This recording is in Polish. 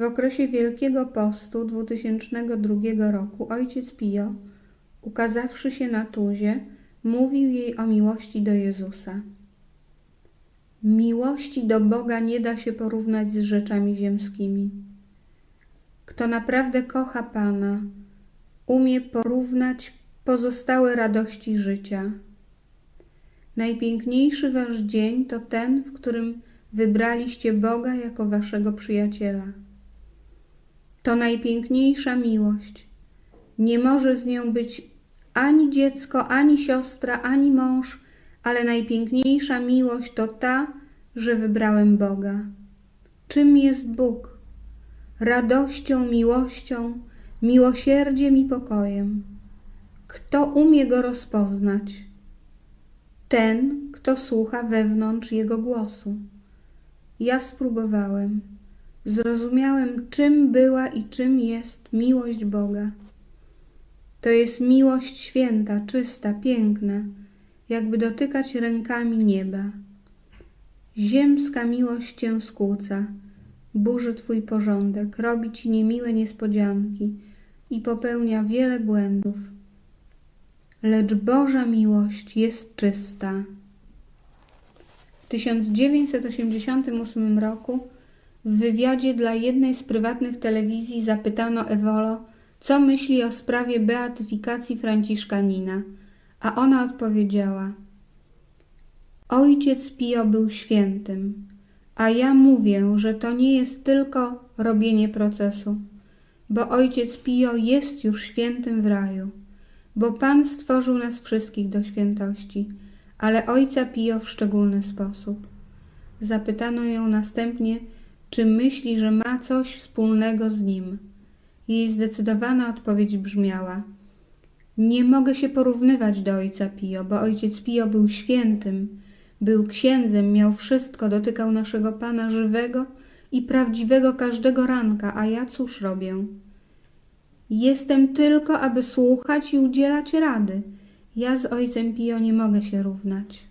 W okresie Wielkiego Postu 2002 roku ojciec Pio, ukazawszy się na Tuzie, mówił jej o miłości do Jezusa. Miłości do Boga nie da się porównać z rzeczami ziemskimi. Kto naprawdę kocha Pana, umie porównać pozostałe radości życia. Najpiękniejszy wasz dzień to ten, w którym wybraliście Boga jako waszego przyjaciela. To najpiękniejsza miłość. Nie może z nią być ani dziecko, ani siostra, ani mąż, ale najpiękniejsza miłość to ta, że wybrałem Boga. Czym jest Bóg? Radością, miłością, miłosierdziem i pokojem. Kto umie go rozpoznać? Ten, kto słucha wewnątrz jego głosu. Ja spróbowałem. Zrozumiałem, czym była i czym jest miłość Boga. To jest miłość święta, czysta, piękna, jakby dotykać rękami nieba. Ziemska miłość cię skłóca, burzy twój porządek, robi ci niemiłe niespodzianki i popełnia wiele błędów. Lecz Boża miłość jest czysta. W 1988 roku w wywiadzie dla jednej z prywatnych telewizji zapytano Ewolo, co myśli o sprawie beatyfikacji Franciszkanina, a ona odpowiedziała: Ojciec Pio był świętym, a ja mówię, że to nie jest tylko robienie procesu, bo ojciec Pio jest już świętym w raju, bo Pan stworzył nas wszystkich do świętości, ale ojca Pio w szczególny sposób. Zapytano ją następnie, czy myśli, że ma coś wspólnego z nim. Jej zdecydowana odpowiedź brzmiała: Nie mogę się porównywać do ojca Pio, bo ojciec Pio był świętym, był księdzem, miał wszystko, dotykał naszego Pana żywego i prawdziwego każdego ranka, a ja cóż robię? Jestem tylko, aby słuchać i udzielać rady. Ja z ojcem Pio nie mogę się równać.